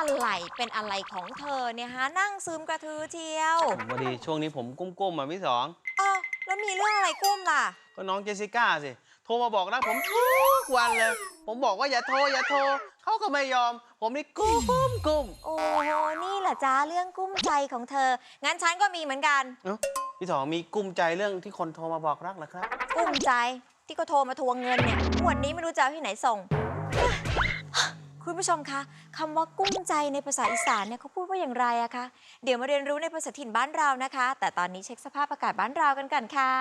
อะไรเป็นอะไรของเธอเนี่ยฮะนั่งซึมกระทือเชียวพอดีช่วงนี้ผมกุ้มๆมาพี่สองอ้าวแล้วมีเรื่องอะไรกุ้มล่ะ ก็น้องเจสสิก้าสิโทรมาบอกรักผมทุกวันเลย ผมบอกว่าอย่าโทรอย่าโทรเขาก็ไม่ยอม ผมนี่กุ้มกุ้มโอ้โหนี่เหรอจ้าเรื่องกุ้มใจของเธอ งั้นฉันก็มีเหมือนกันเอ้าพี่สองมีกุ้มใจเรื่องที่คนโทรมาบอกรักเหรอครับ กุ้มใจที่ก็โทรมาทวงเงินเนี่ยงวันนี้ไม่รู้จะเอาที่ไหนส่ง คุณผู้ชมคะคำว่ากุ้มใจในภาษาอีสานเนี่ยเขาพูดว่าอย่างไรอะคะเดี๋ยวมาเรียนรู้ในภาษาถิ่นบ้านเรานะคะ แต่ตอนนี้เช็คสภาพอากาศบ้านเรากันก่อนค่ะ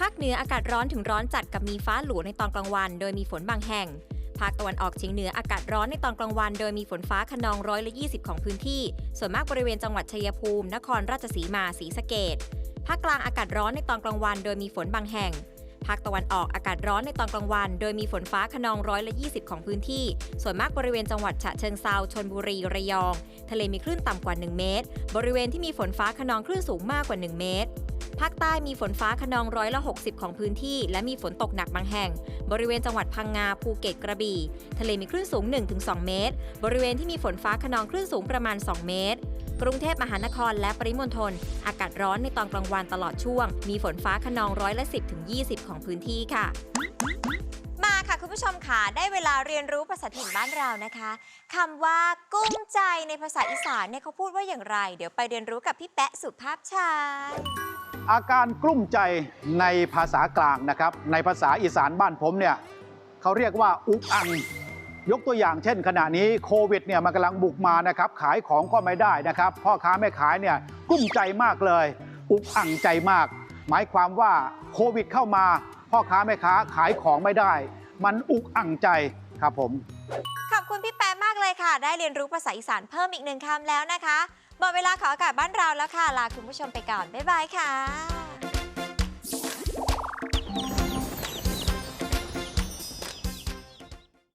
ภาคเหนืออากาศร้อนถึงร้อนจัดกับมีฟ้าหลวในตอนกลางวัน โดยมีฝนบางแห่ง ภาคตะวันออกเฉียงเหนืออากาศร้อนในตอนกลางวัน โดยมีฝนฟ้าขนองร้อยละ20 ของพื้นที่ ส่วนมากบริเวณจังหวัดชัยภูมิ นครราชสีมาศรีสะเกดภาคกลางอากาศร้อนในตอนกลางวัน โดยมีฝนบางแห่ง ภาคตะวันออกอากาศร้อนในตอนกลางวัน โดยมีฝนฟ้าขนองร้อยละ20 ของพื้นที่ ส่วนมากบริเวณจังหวัดฉะเชิงเซาชนบุรีระยอง ทะเลมีคลื่นต่ำกว่า 1 เมตร บริเวณที่มีฝนฟ้าขนองคลื่นสูงมากกว่า 1 เมตร ภาคใต้มีฝนฟ้าขนองร้อยละ 60 ของพื้นที่ และมีฝนตกหนักบางแห่ง บริเวณจังหวัดพังงาภูเก็ตกระบี่ ทะเลมีคลื่นสูง 1-2 เมตร บริเวณที่มีฝนฟ้าขนองคลื่นสูงประมาณ 2 เมตร กรุงเทพมหานครและปริมณฑลอากาศร้อนในตอนกลางวันตลอดช่วง มีฝนฟ้าขนองร้อยละ 10ถึง20 ของพื้นที่ค่ะมาค่ะ คุณผู้ชมค่ะ ได้เวลาเรียนรู้ภาษาถิ่นบ้านเรานะคะคำว่ากุ้มใจในภาษาอีสานเนี่ยเขาพูดว่าอย่างไร เดี๋ยวไปเรียนรู้กับพี่แปะสุภาพชาย อาการกลุ้มใจในภาษากลางนะครับ ในภาษาอีสานบ้านผมเนี่ยเขาเรียกว่าอุกอังยกตัวอย่างเช่น ขณะนี้โควิดเนี่ยมันกำลังบุกมานะครับ ขายของก็ไม่ได้นะครับ พ่อค้าแม่ขายเนี่ยกลุ้มใจมากเลย อุกอังใจมาก หมายความว่าโควิดเข้ามา พ่อค้าแม่ค้าขายของไม่ได้ มันอุกอังใจครับผม คุณพี่แปะมากเลยค่ะ ได้เรียนรู้ภาษาอีสานเพิ่มอีกหนึ่งคำแล้วนะคะหมดเวลาของอากาศบ้านเราแล้วค่ะ ลาคุณผู้ชมไปก่อน บ๊ายบายค่ะ